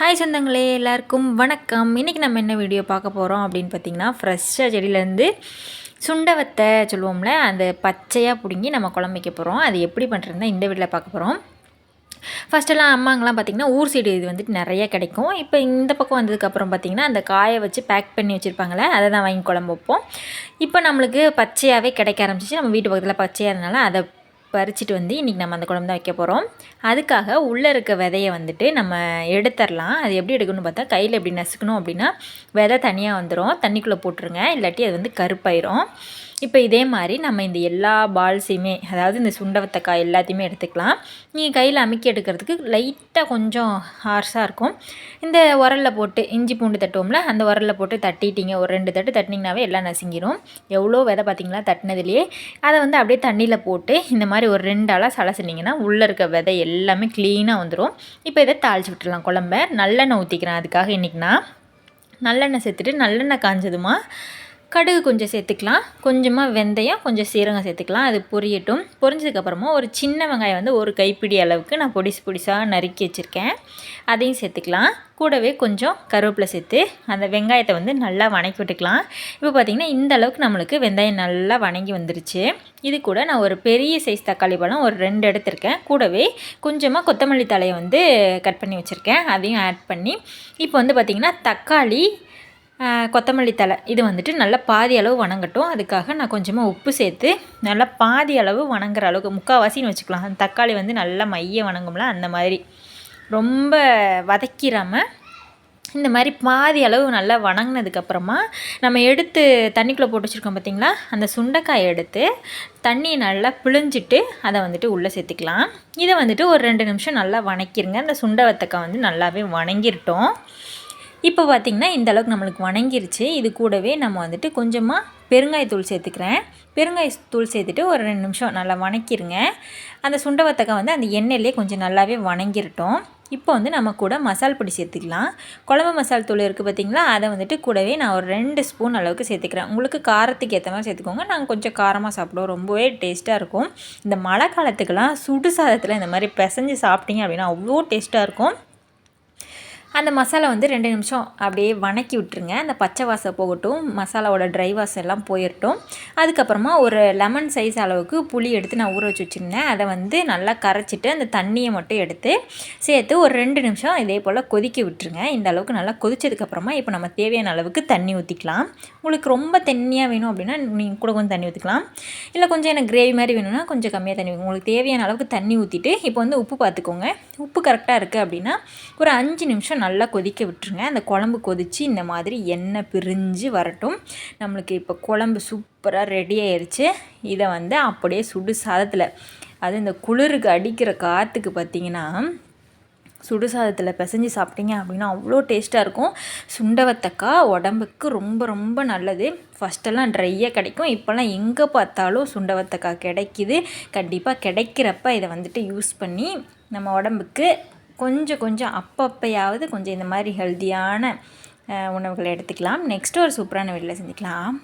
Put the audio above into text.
Hi சொந்தங்களே எல்லாருக்கும் வணக்கம். இன்றைக்கி நம்ம என்ன வீடியோ பார்க்க போகிறோம் அப்படின்னு பார்த்தீங்கன்னா ஃப்ரெஷ்ஷாக செடியிலேருந்து சுண்டவத்தை சொல்லுவோம்ல அந்த பச்சையாக பிடுங்கி நம்ம குழம்பு வைக்க போகிறோம் அது எப்படி பண்ணுறதுனா இந்த வீட்டில் பார்க்க போகிறோம் ஃபஸ்ட்டெல்லாம் அம்மாங்கெல்லாம் பார்த்திங்கன்னா ஊர் சைடு இது வந்துட்டு நிறைய கிடைக்கும். இப்போ இந்த பக்கம் வந்ததுக்கப்புறம் பார்த்திங்கன்னா அந்த காயை வச்சு பேக் பண்ணி வச்சுருப்பாங்களே அதை தான் வாங்கி குழம்பு வைப்போம். இப்போ நம்மளுக்கு பச்சையாகவே கிடைக்க ஆரம்பிச்சிச்சு. நம்ம வீட்டு பக்கத்தில் பச்சையாக இருந்தனால அதை பறிச்சிட்டு வந்து இன்றைக்கி நம்ம அந்த குழம்பு தான் வைக்க போகிறோம் அதுக்காக உள்ளே இருக்க விதையை வந்துட்டு நம்ம எடுத்துடலாம் அது எப்படி எடுக்கணும்னு பார்த்தா கையில் எப்படி நசுக்கணும் அப்படின்னா விதை தனியாக வந்துடும் தண்ணிக்குள்ளே போட்டுருங்க. இல்லாட்டி அது வந்து கருப்பாயிரும். இப்போ இதே மாதிரி நம்ம இந்த எல்லா பால்ஸையுமே அதாவது இந்த சுண்டவத்தக்காய் எல்லாத்தையுமே எடுத்துக்கலாம். நீங்கள் கையில் அமுக்கி எடுக்கிறதுக்கு லைட்டாக கொஞ்சம் ஹார்ஸாக இருக்கும். இந்த உரலில் போட்டு இஞ்சி பூண்டு தட்டுவோம்ல அந்த உரலில் போட்டு தட்டிட்டீங்க ஒரு ரெண்டு தட்டு தட்டினீங்கனாவே எல்லாம் நசுங்கிடும் எவ்வளோ விதை பார்த்தீங்களா? தட்டினதுலேயே. அதை வந்து அப்படியே தண்ணியில் போட்டு இந்த மாதிரி ஒரு ரெண்டு ஆளாக சலசினிங்கன்னா உள்ளே இருக்க விதை எல்லாமே க்ளீனாக வந்துடும் இப்போ இதை தாளிச்சு விட்டுடலாம். குழம்ப நல்லெண்ணெய் ஊற்றிக்கிறேன் அதுக்காக இன்றைக்கி நான் நல்லெண்ணெய் சேர்த்துட்டு நல்லெண்ணெய் காஞ்சதுமா கடுகு கொஞ்சம் சேர்த்துக்கலாம். கொஞ்சமாக வெந்தயம் கொஞ்சம் சீரகம் சேர்த்துக்கலாம். அது பொரியட்டும். பொரிஞ்சதுக்கப்புறமா ஒரு சின்ன வெங்காயம் வந்து ஒரு கைப்பிடி அளவுக்கு நான் பொடிசு பொடிசாக நறுக்கி வச்சுருக்கேன். அதையும் சேர்த்துக்கலாம். கூடவே கொஞ்சம் கருவேப்பிலை சேர்த்து அந்த வெங்காயத்தை வந்து நல்லா வணக்கி விட்டுக்கலாம். இப்போ பார்த்திங்கன்னா இந்த அளவுக்கு நம்மளுக்கு வெங்காயம் நல்லா வணங்கி வந்துருச்சு. இது கூட நான் ஒரு பெரிய சைஸ் தக்காளி பழம் ஒரு ரெண்டு எடுத்திருக்கேன். கூடவே கொஞ்சமாக கொத்தமல்லி தலையை வந்து கட் பண்ணி வச்சுருக்கேன். அதையும் ஆட் பண்ணி இப்போ வந்து பார்த்திங்கன்னா தக்காளி கொத்தமல்லி தலை இது வந்துட்டு நல்லா பாதி அளவு வணங்கட்டும். அதுக்காக நான் கொஞ்சமாக உப்பு சேர்த்து நல்லா பாதி அளவு வணங்குற அளவுக்கு முக்கால்வாசின்னு வச்சுக்கலாம். அந்த தக்காளி வந்து நல்லா மைய வணங்கும்ல அந்த மாதிரி. ரொம்ப வதக்கிடாமல் இந்த மாதிரி பாதி அளவு நல்லா வணங்கினதுக்கப்புறமா நம்ம எடுத்து தண்ணிக்குள்ளே போட்டு வச்சுருக்கோம் பார்த்திங்களா அந்த சுண்டைக்காயை எடுத்து தண்ணியை நல்லா பிழிஞ்சிட்டு அதை வந்துட்டு உள்ளே சேர்த்துக்கலாம். இதை வந்துட்டு ஒரு ரெண்டு நிமிஷம் நல்லா வணக்கிருங்க. அந்த சுண்டை வத்தக்காய் வந்து நல்லாவே வணங்கிருட்டோம். இப்போ பார்த்திங்கன்னா இந்த அளவுக்கு நம்மளுக்கு வணங்கிருச்சு. இது கூடவே நம்ம வந்துட்டு கொஞ்சமாக பெருங்காயத்தூள் சேர்த்துக்கிறேன். பெருங்காயத்தூள் சேர்த்துட்டு ஒரு ரெண்டு நிமிஷம் நல்லா வணக்கிடுங்க அந்த சுண்டை வத்தக்காய் வந்து அந்த எண்ணெயிலே கொஞ்சம் நல்லாவே வணங்கிருட்டோம். இப்போ வந்து நம்ம கூட மசால் பொடி சேர்த்துக்கலாம். குழம்பு மசால் தூள் இருக்குது பார்த்திங்களா? அதை வந்துட்டு கூடவே நான் ஒரு ரெண்டு ஸ்பூன் அளவுக்கு சேர்த்துக்கிறேன். உங்களுக்கு காரத்துக்கு ஏற்ற மாதிரி சேர்த்துக்கோங்க. நாங்கள் கொஞ்சம் காரமாக சாப்பிடுவோம். ரொம்பவே டேஸ்ட்டாக இருக்கும். இந்த மழை காலத்துக்கெலாம் சுடு சாதத்தில் இந்த மாதிரி பிசைஞ்சு சாப்பிட்டீங்க அப்படின்னா அவ்வளோ டேஸ்ட்டாக இருக்கும். அந்த மசாலா வந்து ரெண்டு நிமிஷம் அப்படியே வணக்கி விட்டுருங்க. அந்த பச்சை வாசம் போகட்டும் மசாலாவோட ட்ரை வாசம் எல்லாம் போயிடட்டும் அதுக்கப்புறமா ஒரு லெமன் சைஸ் அளவுக்கு புளி எடுத்து நான் ஊற வச்சு வச்சுருந்தேன். அதை வந்து நல்லா கரைச்சிட்டு அந்த தண்ணியை மட்டும் எடுத்து சேர்த்து ஒரு ரெண்டு நிமிஷம் இதே போல் கொதிக்க விட்டுருங்க. இந்த அளவுக்கு நல்லா கொதிச்சதுக்கப்புறமா இப்போ நம்ம தேவையான அளவுக்கு தண்ணி ஊற்றிக்கலாம் உங்களுக்கு ரொம்ப தண்ணியாக வேணும் அப்படின்னா நீங்கள் கூட கொஞ்சம் தண்ணி ஊற்றிக்கலாம் இல்லை கொஞ்சம் எனக்கு கிரேவி மாதிரி வேணும்னா கொஞ்சம் கம்மியாக தண்ணி உங்களுக்கு தேவையான அளவுக்கு தண்ணி ஊற்றிட்டு இப்போ வந்து உப்பு பார்த்துக்கோங்க உப்பு கரெக்டாக இருக்குது அப்படின்னா ஒரு அஞ்சு நிமிஷம் நிமிஷம் நல்லா கொதிக்க விட்டுருங்க. அந்த குழம்பு கொதித்து இந்த மாதிரி எண்ணெய் பிரிஞ்சு வரட்டும். நம்மளுக்கு இப்போ குழம்பு சூப்பராக ரெடி ஆயிடுச்சு இதை வந்து அப்படியே சுடு சாதத்தில் அது இந்த குளிருக்கு அடிக்கிற காற்றுக்கு பார்த்திங்கன்னா சுடு சாதத்தில் பிசைஞ்சு சாப்பிட்டீங்க அப்படின்னா அவ்வளோ டேஸ்ட்டாக இருக்கும். சுண்டவத்தக்காய் உடம்புக்கு ரொம்ப ரொம்ப நல்லது. ஃபஸ்ட்டெல்லாம் ட்ரையாக கிடைக்கும். இப்போல்லாம் எங்கே பார்த்தாலும் சுண்டவத்தக்காய் கிடைக்கிது. கண்டிப்பாக கிடைக்கிறப்ப இதை வந்துட்டு யூஸ் பண்ணி நம்ம உடம்புக்கு கொஞ்சம் கொஞ்சம் அப்பப்போயாவது கொஞ்சம் இந்த மாதிரி ஹெல்த்தியான உணவுகளை எடுத்துக்கலாம். நெக்ஸ்ட்டு ஒரு சூப்பரான வீட்டில் செஞ்சுக்கலாம்.